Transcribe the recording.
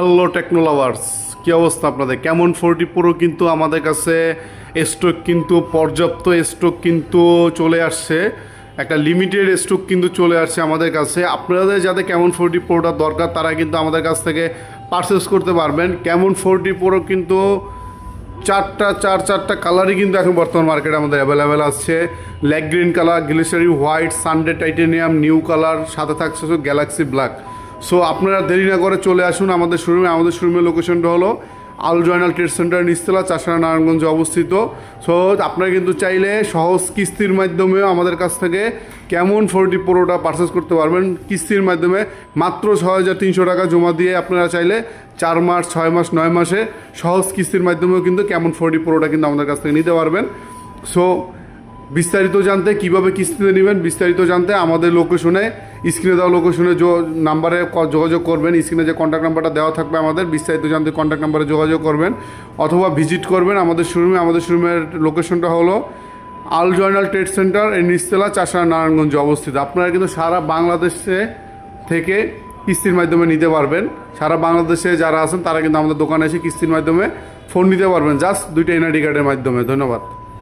Hello টেকনোলাভার্স কী অবস্থা আপনাদের? কেমন ফোরটি প্রো কিন্তু আমাদের কাছে? স্টক কিন্তু পর্যাপ্ত, স্টক কিন্তু চলে আসছে। একটা লিমিটেড স্টক কিন্তু চলে আসছে আমাদের কাছে। আপনাদের যাতে কেমন ফোরটি প্রোটা দরকার, তারা কিন্তু আমাদের কাছ থেকে পারচেস করতে পারবেন। কেমন ফোরটি প্রো কিন্তু চারটা, চার, চারটা কালারই কিন্তু এখন বর্তমান মার্কেটে আমাদের অ্যাভেলেবেল আছে। Lack green colour glacier white sandy titanium new colour সাথে থাকছে গ্যালাক্সি ব্ল্যাক সো আপনারা দেরি না করে চলে আসুন আমাদের শোরুমে আমাদের শোরুমের লোকেশনটা হলো আল জয়নাল ট্রেড সেন্টার নিস্তলা, চাষারা নারায়ণগঞ্জে অবস্থিত। সো আপনারা কিন্তু চাইলে সহজ কিস্তির মাধ্যমেও আমাদের কাছ থেকে কেমন ফোরটি প্রোটা পারচেস করতে পারবেন। কিস্তির মাধ্যমে মাত্র ছয় হাজার তিনশো টাকা জমা দিয়ে আপনারা চাইলে চার মাস, ছয় মাস, নয় মাসে সহজ কিস্তির মাধ্যমেও কিন্তু কেমন ফোরটি প্রোটা কিন্তু আমাদের কাছ থেকে নিতে পারবেন। সো বিস্তারিত জানতে, কীভাবে কিস্তিতে নেবেন বিস্তারিত জানতে আমাদের লোকেশনে স্ক্রিনে দেওয়া লোকেশনে নাম্বারে যোগাযোগ করবেন। স্ক্রিনে যে কন্ট্যাক্ট নাম্বারটা দেওয়া থাকবে আমাদের, বিস্তারিত জানতে কন্ট্যাক্ট নাম্বারে যোগাযোগ করবেন। অথবা ভিজিট করবেন আমাদের শোরুমে আমাদের শোরুমের লোকেশনটা হলো আল জয়নাল ট্রেড সেন্টার এই নিস্তলা চাষা নারায়ণগঞ্জে অবস্থিত। আপনারা কিন্তু সারা বাংলাদেশে থেকে কিস্তির মাধ্যমে নিতে পারবেন। সারা বাংলাদেশে যারা আছেন, তারা কিন্তু আমাদের দোকানে এসে কিস্তির মাধ্যমে ফোন নিতে পারবেন। জাস্ট দুইটা এনআইডি কার্ডের মাধ্যমে। ধন্যবাদ।